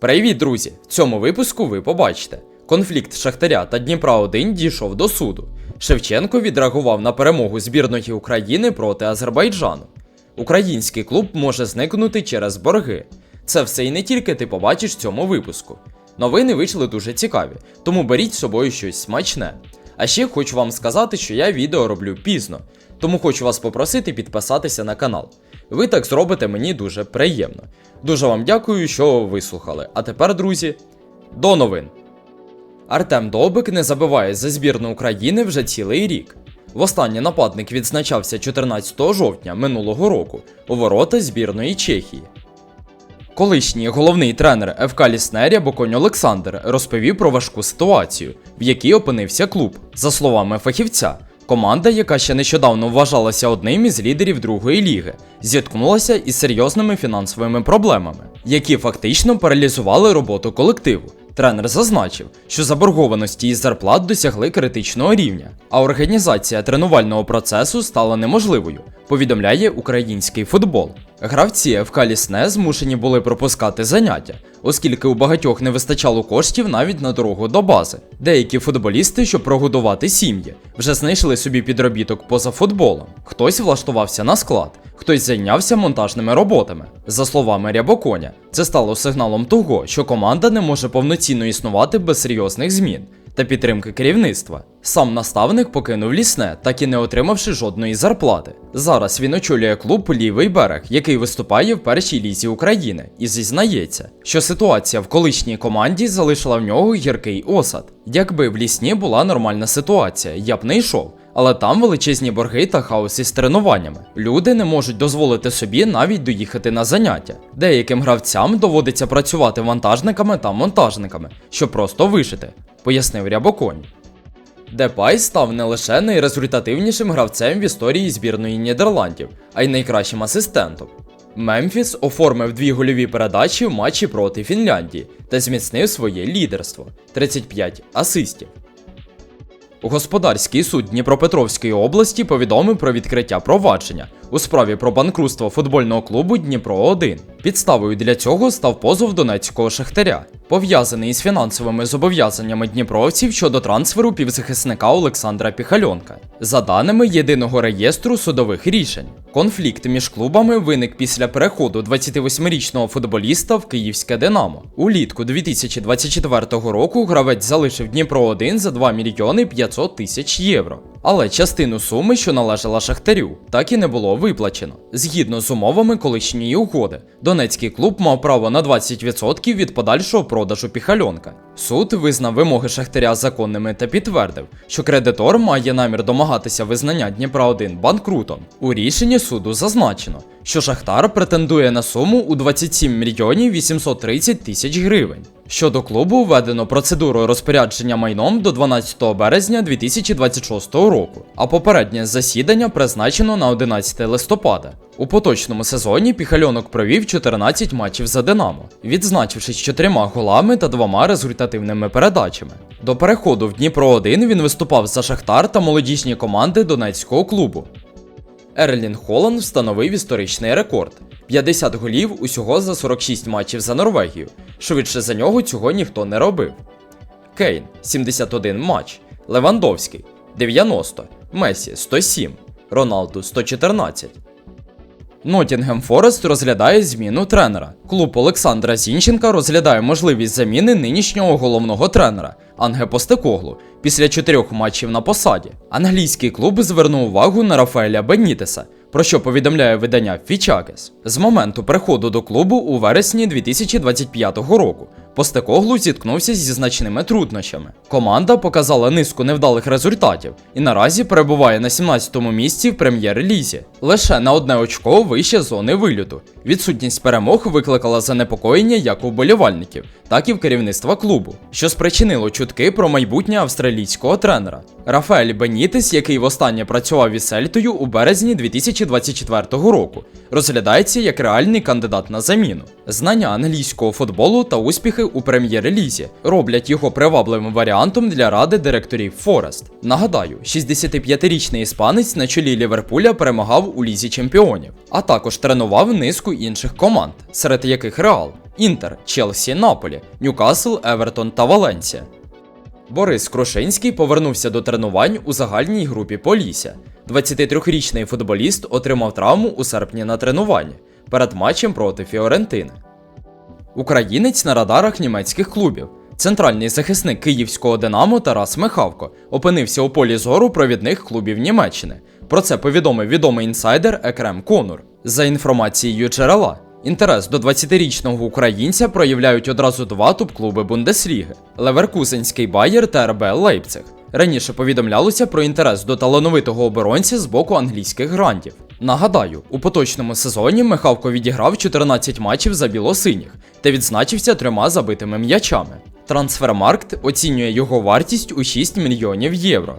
Привіт, друзі! В цьому випуску ви побачите. Конфлікт Шахтаря та Дніпра 1 дійшов до суду. Шевченко відреагував на перемогу збірної України проти Азербайджану. Український клуб може зникнути через борги. Це все і не тільки ти побачиш в цьому випуску. Новини вийшли дуже цікаві, тому беріть з собою щось смачне. А ще хочу вам сказати, що я відео роблю пізно, тому хочу вас попросити підписатися на канал. Ви так зробите мені дуже приємно. Дуже вам дякую, що вислухали. А тепер, друзі, до новин. Артем Довбик не забиває за збірну України вже цілий рік. Востаннє нападник відзначався 14 жовтня минулого року у ворота збірної Чехії. Колишній головний тренер ФК Ліснерія Боконь Олександр розповів про важку ситуацію, в якій опинився клуб. За словами фахівця, команда, яка ще нещодавно вважалася одним із лідерів другої ліги, зіткнулася із серйозними фінансовими проблемами, які фактично паралізували роботу колективу. Тренер зазначив, що заборгованості із зарплат досягли критичного рівня, а організація тренувального процесу стала неможливою, повідомляє український футбол. Гравці ФК Лісне змушені були пропускати заняття, оскільки у багатьох не вистачало коштів навіть на дорогу до бази. Деякі футболісти, щоб прогодувати сім'ї, вже знайшли собі підробіток поза футболом. Хтось влаштувався на склад, хтось зайнявся монтажними роботами. За словами Рябоконя, це стало сигналом того, що команда не може повноцінно існувати без серйозних змін та підтримки керівництва. Сам наставник покинув лісне, так і не отримавши жодної зарплати. Зараз він очолює клуб Лівий берег, який виступає в першій лізі України, і зізнається, що ситуація в колишній команді залишила в нього гіркий осад. Якби в лісні була нормальна ситуація, я б не йшов. Але там величезні борги та хаос із тренуваннями. Люди не можуть дозволити собі навіть доїхати на заняття. Деяким гравцям доводиться працювати вантажниками та монтажниками, щоб просто вижити, пояснив Рябоконь. Депай став не лише найрезультативнішим гравцем в історії збірної Нідерландів, а й найкращим асистентом. Мемфіс оформив дві гольові передачі в матчі проти Фінляндії та зміцнив своє лідерство 35 асистів. Господарський суд Дніпропетровської області повідомив про відкриття провадження. У справі про банкрутство футбольного клубу Дніпро 1 Підставою для цього став позов Донецького шахтаря, пов'язаний із фінансовими зобов'язаннями дніпровців щодо трансферу півзахисника Олександра Піхальонка. За даними єдиного реєстру судових рішень, конфлікт між клубами виник після переходу 28-річного футболіста в Київське Динамо. Улітку 2024 року гравець залишив Дніпро 1 за 2 мільйони 500 тисяч євро. Але частину суми, що належала Шахтарю, так і не було виплачено. Згідно з умовами колишньої угоди, Донецький клуб мав право на 20% від подальшого продажу піхальонка. Суд визнав вимоги Шахтаря законними та підтвердив, що кредитор має намір домагатися визнання Дніпра 1 банкрутом. У рішенні суду зазначено, що Шахтар претендує на суму у 27 мільйонів 830 тисяч гривень. Щодо клубу введено процедуру розпорядження майном до 12 березня 2026 року, а попереднє засідання призначено на 11 листопада. У поточному сезоні Піхальонок провів 14 матчів за Динамо, відзначившись чотирма голами та двома результативними передачами. До переходу в Дніпро 1 він виступав за Шахтар та молодіжні команди Донецького клубу. Ерлін Холланд встановив історичний рекорд 50 голів усього за 46 матчів за Норвегію. Швидше за нього цього ніхто не робив. Кейн 71 матч, Левандовський 90, Месі 107, Роналду 114. Ноттінгем Форест розглядає зміну тренера. Клуб Олександра Зінченка розглядає можливість заміни нинішнього головного тренера Анге Постекоглу після чотирьох матчів на посаді. Англійський клуб звернув увагу на Рафаеля Бенітеса, про що повідомляє видання Фічакес. З моменту приходу до клубу у вересні 2025 року Постекоглу зіткнувся зі значними труднощами. Команда показала низку невдалих результатів і наразі перебуває на 17-му місці в прем'єр-лізі, лише на одне очко вище зони вильоту. Відсутність перемог викликала занепокоєння як у вболівальників, так і в керівництва клубу, що спричинило чутки про майбутнє австралійського тренера. Рафаель Бенітес, який востаннє працював із Сельтою у березні 2024 року, розглядається як реальний кандидат на заміну. Знання англійського футболу та успіхи у прем'єр-лізі роблять його привабливим варіантом для ради директорів Форест. Нагадаю, 65-річний іспанець на чолі Ліверпуля перемагав у лізі чемпіонів, а також тренував низку інших команд, серед яких Реал, Інтер, Челсі, Наполі, Ньюкасл, Евертон та Валенсія. Борис Крушинський повернувся до тренувань у загальній групі Полісся. 23-річний футболіст отримав травму у серпні на тренуванні перед матчем проти Фіорентини. Українець на радарах німецьких клубів. Центральний захисник київського Динамо Тарас Михавко опинився у полі зору провідних клубів Німеччини. Про це повідомив відомий інсайдер Екрем Конур. За інформацією джерела, інтерес до 20-річного українця проявляють одразу два топ-клуби Бундесліги Леверкузенський Байер та РБ Лейпциг. Раніше повідомлялося про інтерес до талановитого оборонця з боку англійських грандів. Нагадаю, у поточному сезоні Михавко відіграв 14 матчів за білосиніх та відзначився трьома забитими м'ячами. Трансфермаркт оцінює його вартість у 6 мільйонів євро.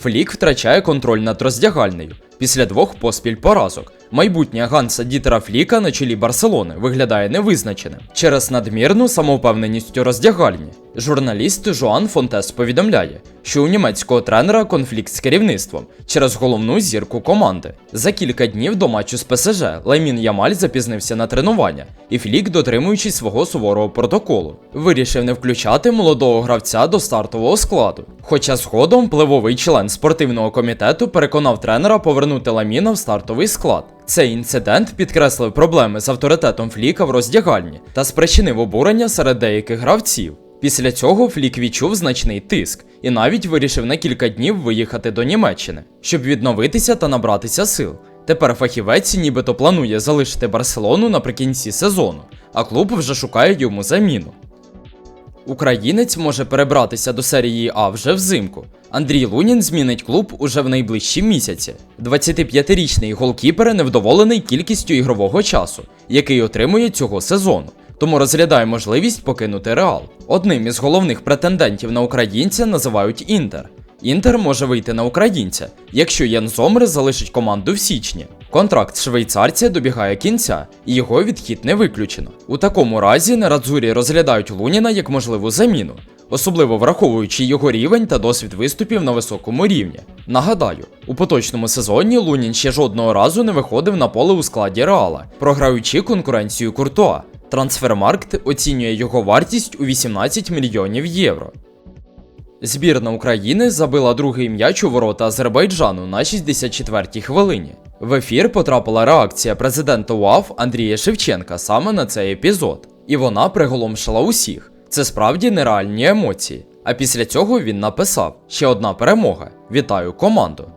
Флік втрачає контроль над роздягальнею після двох поспіль поразок. Майбутнє Ганса Дітера Фліка на чолі Барселони виглядає невизначеним через надмірну самовпевненість у роздягальні. Журналіст Жоан Фонтес повідомляє, що у німецького тренера конфлікт з керівництвом через головну зірку команди. За кілька днів до матчу з ПСЖ Лаймін Ямаль запізнився на тренування, і Флік, дотримуючись свого суворого протоколу, вирішив не включати молодого гравця до стартового складу. Хоча згодом впливовий член спортивного комітету переконав тренера повернути Ламіна в стартовий склад. Цей інцидент підкреслив проблеми з авторитетом Фліка в роздягальні та спричинив обурення серед деяких гравців. Після цього Флік відчув значний тиск і навіть вирішив на кілька днів виїхати до Німеччини, щоб відновитися та набратися сил. Тепер фахівець нібито планує залишити Барселону наприкінці сезону, а клуб вже шукає йому заміну. Українець може перебратися до серії А вже взимку. Андрій Лунін змінить клуб уже в найближчі місяці. 25-річний голкіпер невдоволений кількістю ігрового часу, який отримує цього сезону, тому розглядає можливість покинути Реал. Одним із головних претендентів на українця називають Інтер. Інтер може вийти на українця, якщо Ян Зомер залишить команду в січні. Контракт швейцарця добігає кінця, і його відхід не виключено. У такому разі Нерадзурі розглядають Луніна як можливу заміну, особливо враховуючи його рівень та досвід виступів на високому рівні. Нагадаю, у поточному сезоні Лунін ще жодного разу не виходив на поле у складі Реала, програючи конкуренцію Куртуа. Трансфермаркт оцінює його вартість у 18 мільйонів євро. Збірна України забила другий м'яч у ворота Азербайджану на 64-й хвилині. В ефір потрапила реакція президента УАФ Андрія Шевченка саме на цей епізод, і вона приголомшила усіх. Це справді нереальні емоції. А після цього він написав: ще одна перемога. Вітаю команду.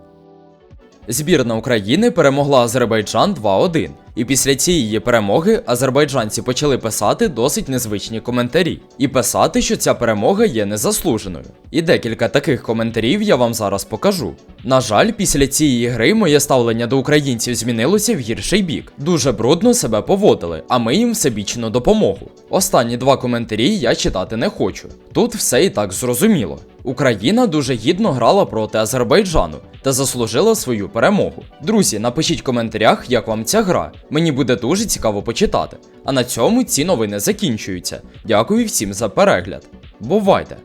Збірна України перемогла Азербайджан 2-1. І після цієї перемоги азербайджанці почали писати досить незвичні коментарі і писати, що ця перемога є незаслуженою. І декілька таких коментарів я вам зараз покажу. На жаль, після цієї гри моє ставлення до українців змінилося в гірший бік. Дуже брудно себе поводили, а ми їм всебічну допомогу. Останні два коментарі я читати не хочу. Тут все і так зрозуміло. Україна дуже гідно грала проти Азербайджану та заслужила свою перемогу. Друзі, напишіть в коментарях, як вам ця гра. Мені буде дуже цікаво почитати. А на цьому ці новини закінчуються. Дякую всім за перегляд. Бувайте!